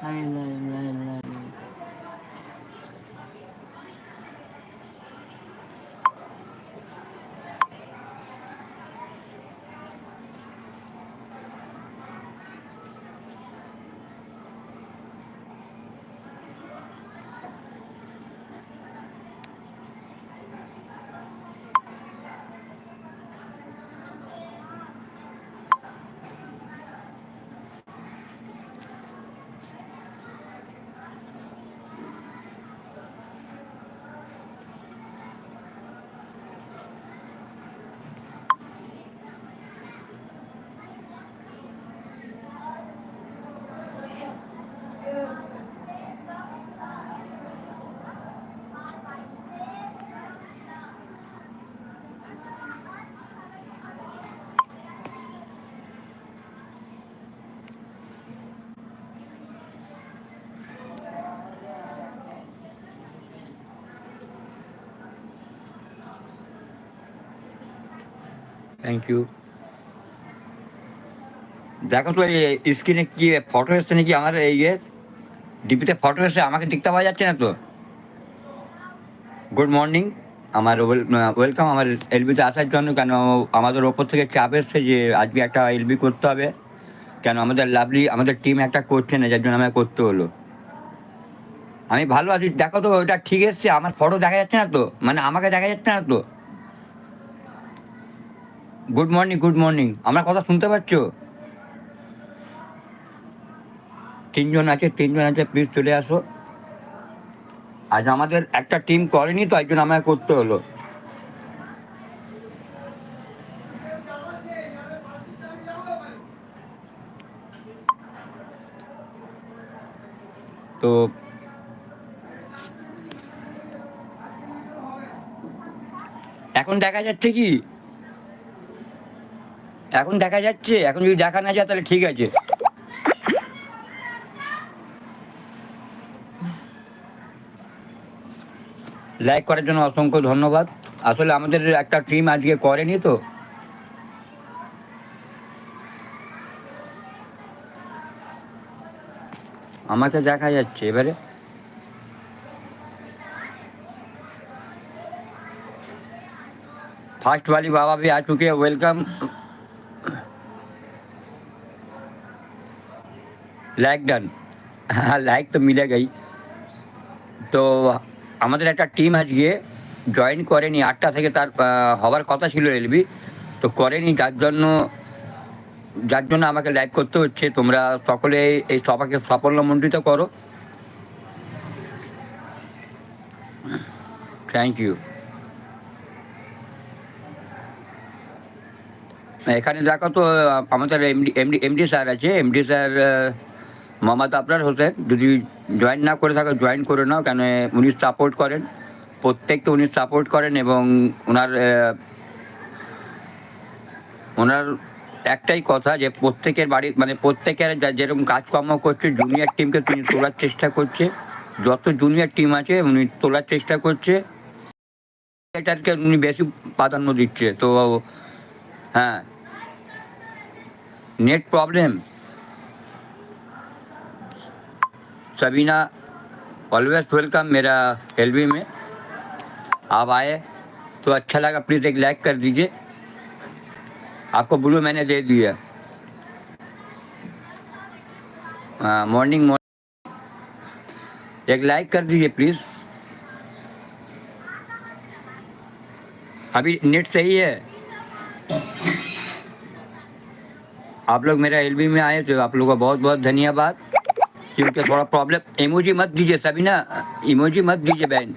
来来来来 thank you দেখো তো এই স্ক্রিনে কি ফটো এসছে নাকি আমার এই ইয়ে? ডিপিতে ফটো এসে আমাকে দেখতে পাওয়া যাচ্ছে না তো? গুড মর্নিং আমার ওয়েলকাম আমার এলবিতে আসার জন্য, কেন আমাদের ওপর থেকে চাপ এসছে যে আজকে একটা এলবি করতে হবে। কেন আমাদের লাভলি আমাদের টিম একটা করছে না, যার জন্য আমাকে করতে হলো। আমি ভালো আছি। দেখো তো, ওটা ঠিক এসছে। আমার ফটো দেখা যাচ্ছে না তো? মানে আমাকে দেখা যাচ্ছে না তো? গুড মর্নিং গুড মর্নিং আমার কথা শুনতে পাচ্ছ? তিনজন আছে তিনজন আছে প্লিজ চলে আসো। আজ আমাদের একটা টিম করেনি তো, একজন আমাকে করতে হলো। তো এখন দেখা যাচ্ছে কি এখন দেখা যাচ্ছে এখন যদি দেখা না যায় তাহলে ঠিক আছে লাইক করার জন্য অসংখ্য ধন্যবাদ আসলে আমাদের একটা টিম আজকে করেনি তো আমাকে দেখা যাচ্ছে এবারে फर्स्ट वाली बाबा भी आ चुके हैं वेलकम লাইক ডান হ্যাঁ লাইক তো মিলে গেই। তো আমাদের একটা টিম আজকে জয়েন করেনি। আটটা থেকে তার হবার কথা ছিল এলবি তো করেনি, যার জন্য যার জন্য আমাকে লাইক করতে হচ্ছে। তোমরা সকলে এই সভাকে সাফল্যমণ্ডিত করো। থ্যাংক ইউ এখানে দেখো তো আমাদের এমডি এমডি এমডি স্যার আছে। এমডি স্যার মামাত আপনার হোসেন, যদি জয়েন না করে থাকে জয়েন করে নাও, কেন উনি সাপোর্ট করেন। প্রত্যেককে উনি সাপোর্ট করেন এবং ওনার ওনার একটাই কথা যে প্রত্যেকের বাড়ি মানে প্রত্যেকের যেরকম কাজকর্ম করছে জুনিয়র টিমকে তিনি তোলার চেষ্টা করছে। যত জুনিয়র টিম আছে, উনি তোলার চেষ্টা করছে। এটাকে উনি বেশি প্রাধান্য দিচ্ছে। তো হ্যাঁ net problem Sabina always welcome मेरा एल में। आप आए तो अच्छा लगा प्लीज़ एक लाइक कर दीजिए। आपको ब्लू मैंने दे दिया। हाँ मॉर्निंग मॉर्निंग एक लाइक कर दीजिए प्लीज़ अभी नेट सही है। आप लोग मेरा एल में आए तो आप लोगों का बहुत बहुत धन्यवाद। क्योंकि थोड़ा प्रॉब्लम इमोजी मत दीजिए सभी ना इमोजी मत दीजिए बहन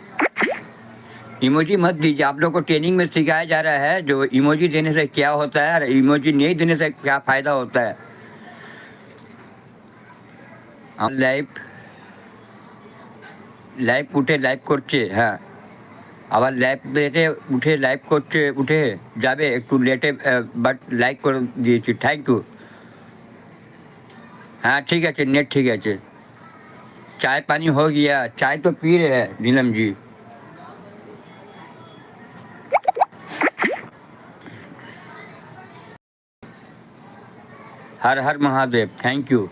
इमोजी मत दीजिए आप लोग को ट्रेनिंग में सिखाया जा रहा है जो इमोजी देने से क्या होता है और इमोजी नहीं देने से क्या फ़ायदा होता है লাইভ লাইভ উঠে লাইভ করছে হ্যাঁ আবার লাইভ লেটে উঠে লাইভ করছে উঠে যাবে একটু লেটে বাট লাইক করে দিয়েছি থ্যাংক ইউ हाँ ठीक है नेट ठीक है चाय पानी हो गया। चाय तो पी रहे हैं, नीलम जी। हर हर महादेव थैंक यू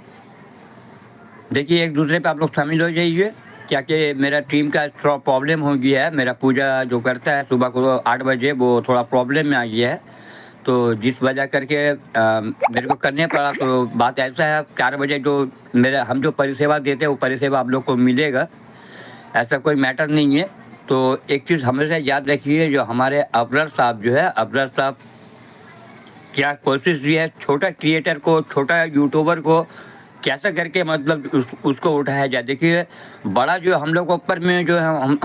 देखिए, एक दूसरे पे आप लोग शामिल हो जाइए। क्या कि मेरा टीम का थोड़ा प्रॉब्लम हो गया है। मेरा पूजा जो करता है, सुबह को आठ बजे, वो थोड़ा प्रॉब्लम में आ गया है। तो जिस वजह करके अ, मेरे को करने पड़ा तो बात ऐसा है चार बजे जो मेरा हम जो परिसेवा देते हैं वो परिसेवा आप लोग को मिलेगा। ऐसा कोई मैटर नहीं है। तो एक चीज़ हमेशा याद रखिए जो हमारे अबरर साहब जो है अबरर साहब क्या कोशिश की है छोटा क्रिएटर को छोटा यूट्यूबर को कैसे करके मतलब उस, उसको उठाया जाए। देखिए बड़ा जो हम लोग ऊपर में जो है हम